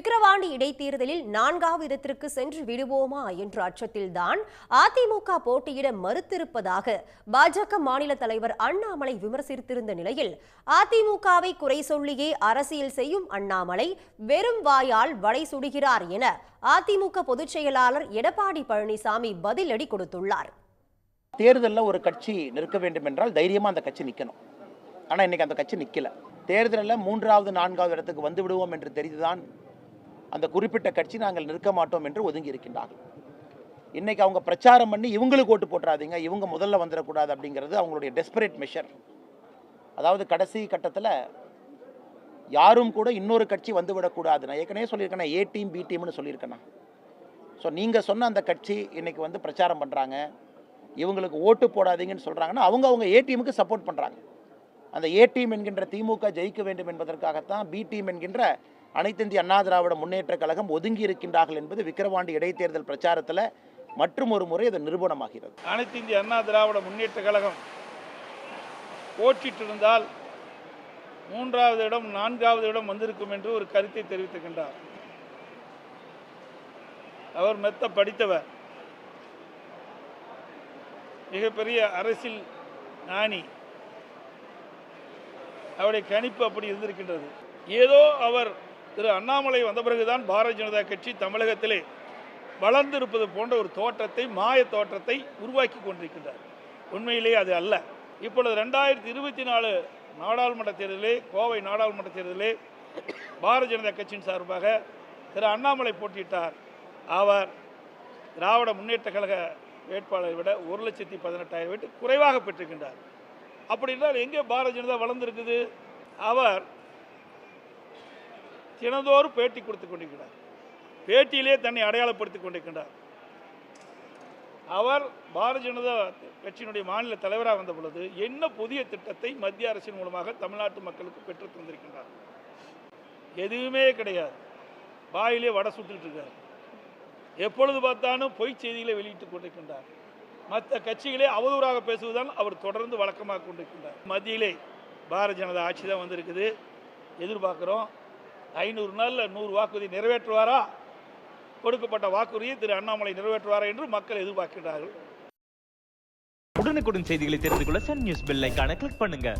விக்கிரவாண்டி இடைத்தேர்தலில் நான்காவது இடத்திற்கு சென்று விடுவோமா என்ற அச்சத்தில்தான் அதிமுக போட்டியிட மறுத்திருப்பதாக பாஜக மாநில தலைவர் அண்ணாமலை விமர்சித்திருந்த நிலையில் அதிமுகவை குறை சொல்லியே அரசியல் செய்யும் அண்ணாமலை வெறும் வாயால் வடை சுடுகிறார் என அதிமுக பொதுச் செயலாளர் எடப்பாடி பழனிசாமி பதிலடி கொடுத்துள்ளார். தேர்தலில் ஒரு கட்சி நிற்க வேண்டும் என்றால் தைரியமாக அந்த கட்சி நிற்கணும் ஆனால் இன்னைக்கு அந்த கட்சி நிற்கல தேர்தலில் மூன்றாவது நான்காவது இடத்துக்கு வந்து விடுவோம் என்று தெரிந்துதான் அந்த குறிப்பிட்ட கட்சி நாங்கள் நிற்க மாட்டோம் என்று ஒதுங்கி இருக்கின்றார்கள். இன்னைக்கு அவங்க பிரச்சாரம் பண்ணி இவங்களுக்கு ஓட்டு போட்டுறாதீங்க இவங்க முதல்ல வந்துடக்கூடாது அப்படிங்கிறது அவங்களுடைய டெஸ்பரேட் மெஷர் அதாவது கடைசி கட்டத்தில் யாரும் கூட இன்னொரு கட்சி வந்துவிடக்கூடாது நான் ஏற்கனவே சொல்லியிருக்கேன் ஏ டீம் பி டீம்னு சொல்லியிருக்கேண்ணா ஸோ நீங்கள் சொன்ன அந்த கட்சி இன்றைக்கி வந்து பிரச்சாரம் பண்ணுறாங்க இவங்களுக்கு ஓட்டு போடாதீங்கன்னு சொல்கிறாங்கன்னா அவங்க அவங்க ஏ டீமுக்கு சப்போர்ட் பண்ணுறாங்க அந்த ஏ டீம் என்கின்ற திமுக ஜெயிக்க வேண்டும் என்பதற்காகத்தான் பி டீம் என்கின்ற அனைத்து இந்திய அண்ணா திராவிட முன்னேற்ற கழகம் ஒதுங்கி இருக்கின்றார்கள் என்பது விக்கிரவாண்டி இடைத்தேர்தல் பிரச்சாரத்தில் மற்றும் ஒரு முறை அது நிரூபணமாகிறது அனைத்திந்திய அண்ணா திராவிட முன்னேற்ற கழகம் போற்றிட்டிருந்தால் மூன்றாவது இடம் நான்காவது இடம் வந்திருக்கும் என்று ஒரு கருத்தை தெரிவித்துக்கின்றார் அவர் மெத்த படித்தவர். மிகப்பெரிய அரசியல் ஞானி. அவருடைய கணிப்பு அப்படி இருந்திருக்கின்றது. ஏதோ அவர் திரு அண்ணாமலை வந்த பிறகுதான் பாரதிய ஜனதா கட்சி தமிழகத்திலே வளர்ந்திருப்பது போன்ற ஒரு தோற்றத்தை மாய தோற்றத்தை உருவாக்கி கொண்டிருக்கின்றார். உண்மையிலே அது அல்ல. இப்பொழுது ரெண்டாயிரத்தி இருபத்தி நாலு நாடாளுமன்ற தேர்தலே கோவை நாடாளுமன்ற தேர்தலே பாரதிய ஜனதா கட்சியின் சார்பாக திரு அண்ணாமலை போட்டியிட்டார். அவர் திராவிட முன்னேற்ற கழக வேட்பாளரை விட ஒரு லட்சத்தி பதினெட்டாயிரம் வீட்டு குறைவாக பெற்றிருக்கின்றார். அப்படி என்றால் எங்கே பாரதிய ஜனதா வளர்ந்திருக்குது? அவர் தினந்தோறும் பேட்டி கொடுத்து கொண்டிருக்கிறார். பேட்டியிலே தன்னை அடையாளப்படுத்திக் கொண்டிருக்கின்றார். அவர் பாரதிய ஜனதா கட்சியினுடைய மாநில தலைவராக வந்த பொழுது என்ன புதிய திட்டத்தை மத்திய அரசின் மூலமாக தமிழ்நாட்டு மக்களுக்கு பெற்று தந்திருக்கின்றார்? எதுவுமே கிடையாது. வாயிலே வடை சுட்டுட்டு இருக்கார். எப்பொழுது பார்த்தாலும் பொய் செய்திகளை வெளியிட்டுக் கொண்டிருக்கின்றார். மற்ற கட்சிகளே அவதூறாக பேசுவதுதான் அவர் தொடர்ந்து வழக்கமாக கொண்டிருக்கின்றார். மத்தியிலே பாரதிய ஜனதா ஆட்சி தான் வந்திருக்குது. எதிர்பார்க்குறோம். ஐநூறு நாளில் நூறு வாக்குறுதி நிறைவேற்றுவாரா? கொடுக்கப்பட்ட வாக்குறுதியை திரு அண்ணாமலை நிறைவேற்றுவாரா என்று மக்கள் எதிர்பார்க்கிறார்கள் உடனுக்குடன் செய்திகளை தெரிந்து கொள்ள சன் நியூஸ் பெல் ஐகானை கிளிக் பண்ணுங்க.